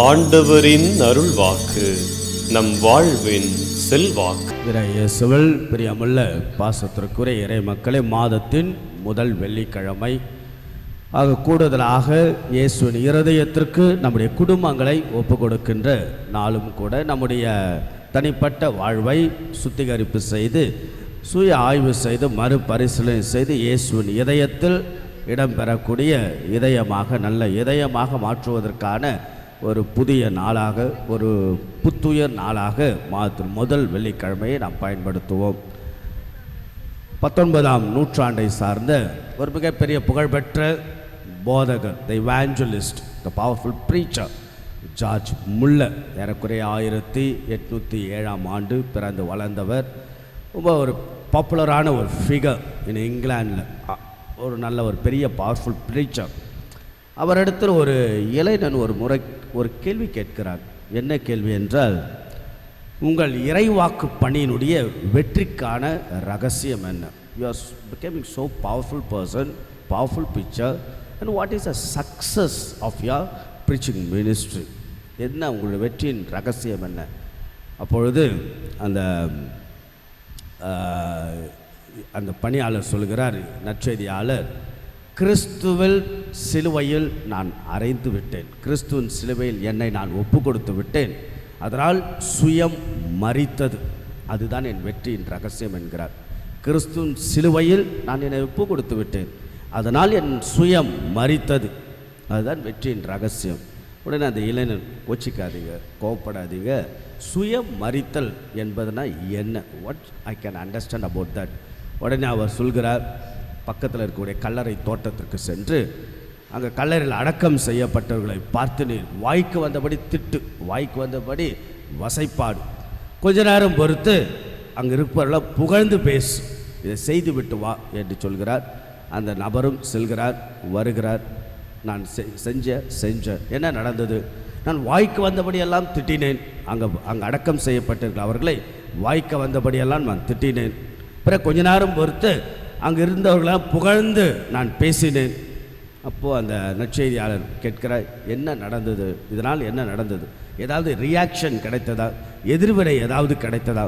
ஆண்டவரின் அருள்வாக்கு நம் வாழ்வின் செல்வாக்கு. இயேசுவல் பிரியமுள்ள பாசத்திற்குரிய இறை மக்களை மாதத்தின் முதல் வெள்ளிக்கிழமை. ஆக கூடுதலாக இயேசுவின் இருதயத்திற்கு நம்முடைய குடும்பங்களை ஒப்பு கொடுக்கின்ற நாளும் கூட நம்முடைய தனிப்பட்ட வாழ்வை சுத்திகரிப்பு செய்து சுய ஆய்வு செய்து மறுபரிசீலனை செய்து இயேசுவின் இதயத்தில் இடம்பெறக்கூடிய இதயமாக நல்ல இதயமாக மாற்றுவதற்கான ஒரு புதிய நாளாக ஒரு புத்துயர் நாளாக மாதத்தின் முதல் வெள்ளிக்கிழமையை நாம் பயன்படுத்துவோம். பத்தொன்பதாம் நூற்றாண்டை சார்ந்த ஒரு மிகப்பெரிய புகழ்பெற்ற போதகர் the evangelist the powerful preacher George Muller. ஏறக்குறைய ஆயிரத்தி எட்நூற்றி ஏழாம் ஆண்டு பிறந்து வளர்ந்தவர். ரொம்ப ஒரு பாப்புலரான ஒரு ஃபிகர் இன் இங்கிலாண்டில் ஒரு நல்ல ஒரு பெரிய பவர்ஃபுல் ப்ரீச்சர் அவரிடத்தில் ஒரு இளைஞன் ஒரு முறை ஒரு கேள்வி கேட்கிறார். என்ன கேள்வி என்றால் உங்கள் இறைவாக்கு பணியினுடைய வெற்றிக்கான ரகசியம் என்ன? You are becoming so powerful person powerful picture and what is a success of your preaching ministry என்ன உங்களுடைய வெற்றியின் ரகசியம் என்ன? அப்பொழுது அந்த அந்த பணியாளர் சொல்கிறார் நற்செய்தியாளர் கிறிஸ்துவில் சிலுவையில் நான் அறைந்து விட்டேன். கிறிஸ்துவின் சிலுவையில் என்னை நான் ஒப்பு கொடுத்து விட்டேன். அதனால் சுயம் மறித்தது அதுதான் என் வெற்றியின் ரகசியம் என்கிறார். கிறிஸ்துவின் சிலுவையில் நான் என்னை ஒப்பு கொடுத்து விட்டேன். அதனால் என் சுயம் மறித்தது அதுதான் வெற்றியின் ரகசியம். உடனே அந்த இளைஞன் கோச்சிக்காதீங்க கோவப்படாதீங்க. சுய மறித்தல் என்பதுனா என்ன? What I can understand about that உடனே அவர் சொல்கிறார் பக்கத்தில் இருக்கக்கூடிய கல்லறை தோட்டத்திற்கு சென்று அங்கே கல்லறையில் அடக்கம் செய்யப்பட்டவர்களை பார்த்து நீர் வாய்க்கு வந்தபடி திட்டு வாய்க்கு வந்தபடி வசைப்பாடு. கொஞ்ச நேரம் பொறுத்து அங்கே இருப்பவர்களை புகழ்ந்து பேசு. இதை செய்து விட்டு வா என்று சொல்கிறார். அந்த நபரும் செல்கிறார் வருகிறார். நான் செஞ்ச செஞ்ச. என்ன நடந்தது? நான் வாய்க்கு வந்தபடியெல்லாம் திட்டினேன். அங்கே அங்கே அடக்கம் செய்யப்பட்டிருக்கிற அவர்களை வாய்க்கு வந்தபடியெல்லாம் நான் திட்டினேன். பிறகு கொஞ்ச நேரம் பொறுத்து அங்கே இருந்தவர்களெல்லாம் புகழ்ந்து நான் பேசினேன். அப்போது அந்த நற்செய்தியாளர் கேட்கிறார் என்ன நடந்தது? இதனால் என்ன நடந்தது? ஏதாவது ரியாக்ஷன் கிடைத்ததா? எதிர்வினை ஏதாவது கிடைத்ததா?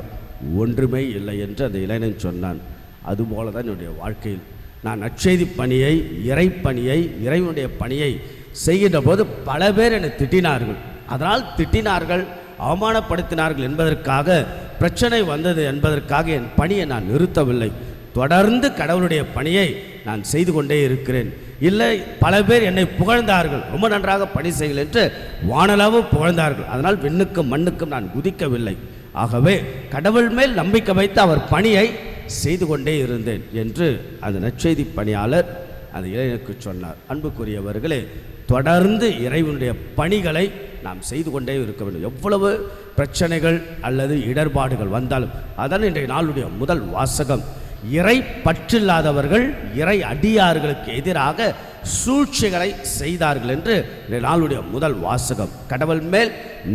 ஒன்றுமே இல்லை என்று அந்த இளைஞன் சொன்னான். அதுபோல தான் என்னுடைய வாழ்க்கையில். நான் நற்செய்தி பணியை இறைப்பணியை இறைவனுடைய பணியை செய்கின்ற போது பல பேர் என்னை திட்டினார்கள். அதனால் திட்டினார்கள் அவமானப்படுத்தினார்கள் என்பதற்காக பிரச்சனை வந்தது என்பதற்காக என் பணியை நான் நிறுத்தவில்லை. தொடர்ந்து கடவுளுடைய பணியை நான் செய்து கொண்டே இருக்கிறேன். இல்லை பல பேர் என்னை புகழ்ந்தார்கள். ரொம்ப நன்றாக பணி செய்கள் என்று வானளவு புகழ்ந்தார்கள். அதனால் விண்ணுக்கும் மண்ணுக்கும் நான் குதிக்கவில்லை. ஆகவே கடவுள் மேல் நம்பிக்கை வைத்து அவர் பணியை செய்து கொண்டே இருந்தேன் என்று அந்த நற்செய்தி பணியாளர் அந்த இளைஞருக்கு சொன்னார். அன்புக்குரியவர்களே தொடர்ந்து இறைவனுடைய பணிகளை நாம் செய்து கொண்டே இருக்க வேண்டும். எவ்வளவு பிரச்சனைகள் அல்லது இடர்பாடுகள் வந்தாலும் அதான் இன்றைய நாளுடைய முதல் வாசகம். இறை பற்றில்லாதவர்கள் இறை அடியார்களுக்கு எதிராக சூழ்ச்சிகளை செய்தார்கள் என்று நாளுடைய முதல் வாசகம். கடவுள் மேல்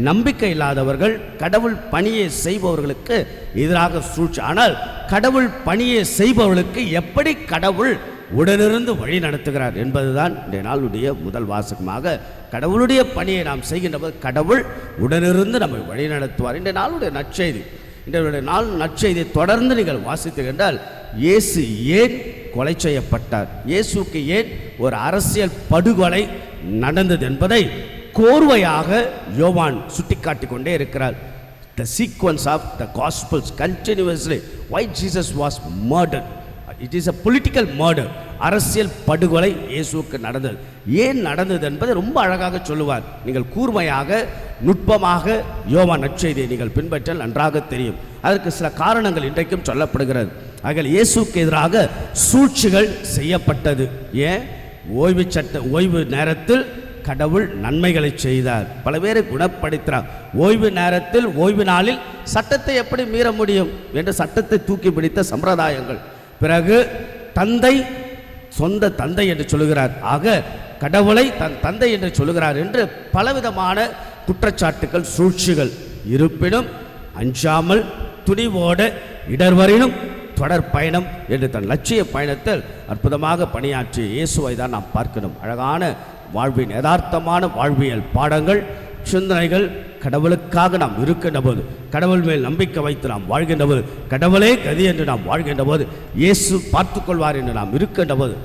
நம்பிக்கை இல்லாதவர்கள் கடவுள் பணியை செய்பவர்களுக்கு எதிராக சூழ்ச்சி. ஆனால் கடவுள் பணியை செய்பவர்களுக்கு எப்படி கடவுள் உடனிருந்து வழி நடத்துகிறார் என்பதுதான் இந்த நாளுடைய முதல் வாசகமாக கடவுளுடைய பணியை நாம் செய்கின்ற போது கடவுள் உடனிருந்து நம்மை வழி நடத்துவார். இந்த நாளுடைய நற்செய்தி. இன்றைய நாள் நற்செய்தியை தொடர்ந்து நீங்கள் வாசித்து கண்டால் இயேசு ஏன் கொலை செய்யப்பட்டார்? இயேசுக்கு ஏன் ஒரு அரசியல் படுகொலை நடந்தது என்பதை கோர்வையாக யோவான் சுட்டிக்காட்டி கொண்டே இருக்கிறார். The sequence of the gospels continuously why Jesus was murder it is a political murder அரசியல் படுகொலை இயேசுவுக்கு நடந்தது. ஏன் நடந்தது என்பதை ரொம்ப அழகாக சொல்லுவார். நீங்கள் கூர்மையாக நுட்பமாக யோவா நற்செய்தியை நீங்கள் பின்பற்றால் நன்றாக தெரியும். அதற்கு சில காரணங்கள் இன்றைக்கும் சொல்லப்படுகிறது. ஆகிய இயேசுவுக்கு எதிராக சூழ்ச்சிகள் செய்யப்பட்டது. ஏன்? ஓய்வு சட்ட ஓய்வு நேரத்தில் கடவுள் நன்மைகளை செய்தார். பல பேரை குணப்படுத்தினார் ஓய்வு நேரத்தில் ஓய்வு நாளில் சட்டத்தை எப்படி மீற முடியும் என்று சட்டத்தை தூக்கி பிடித்த சம்பிரதாயங்கள். பிறகு தந்தை சொந்த தந்தை என்று சொல்லுகிறார். ஆக கடவுளை தன் தந்தை என்று சொல்லுகிறார் என்று பலவிதமான குற்றச்சாட்டுகள் சூழ்ச்சிகள் இருப்பினும் அஞ்சாமல் துணிவோடு இடர்வரினும் தொடர் பயணம் என்று தன் லட்சிய பயணத்தில் அற்புதமாக பணியாற்றிய இயேசுவை தான் நாம் பார்க்கணும். அழகான வாழ்வின் யதார்த்தமான வாழ்வியல் பாடங்கள் சிந்தனைகள் கடவுளுக்காக நாம் இருக்கின்ற போது கடவுள் மேல் நம்பிக்கை வைத்து நாம் வாழ்கின்ற போது கடவுளே கதி என்று நாம் வாழ்கின்ற போது இயேசு பார்த்துக்கொள்வார் என்று நாம் இருக்கின்ற போது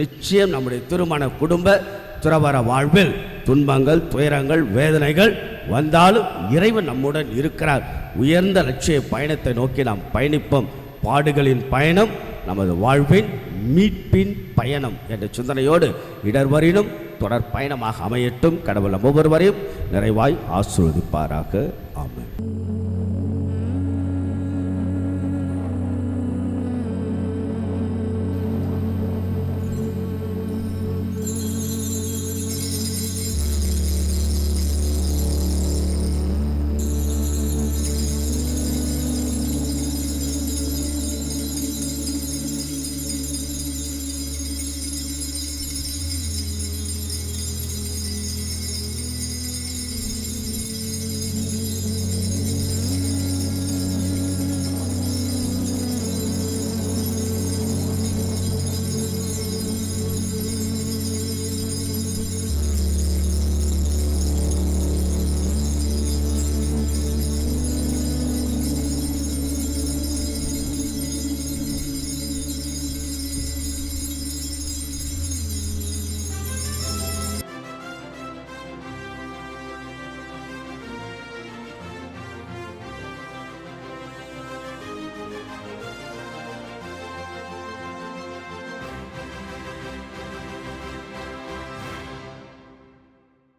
நிச்சயம் நம்முடைய திருமண குடும்ப துறவர வாழ்வில் துன்பங்கள் துயரங்கள் வேதனைகள் வந்தாலும் இறைவன் நம்முடன் இருக்கிறார். உயர்ந்த லட்சிய பயணத்தை நோக்கி நாம் பயணிப்போம். பாடுகளின் பயணம் நமது வாழ்வின் மீட்பின் பயணம் என்ற சிந்தனையோடு இடர்வரினும் தொடர் பயணமாக அமையட்டும். கடவுள் ஒவ்வொருவரையும் நிறைவாய் ஆசிர்வதிப்பாராக. ஆமாம்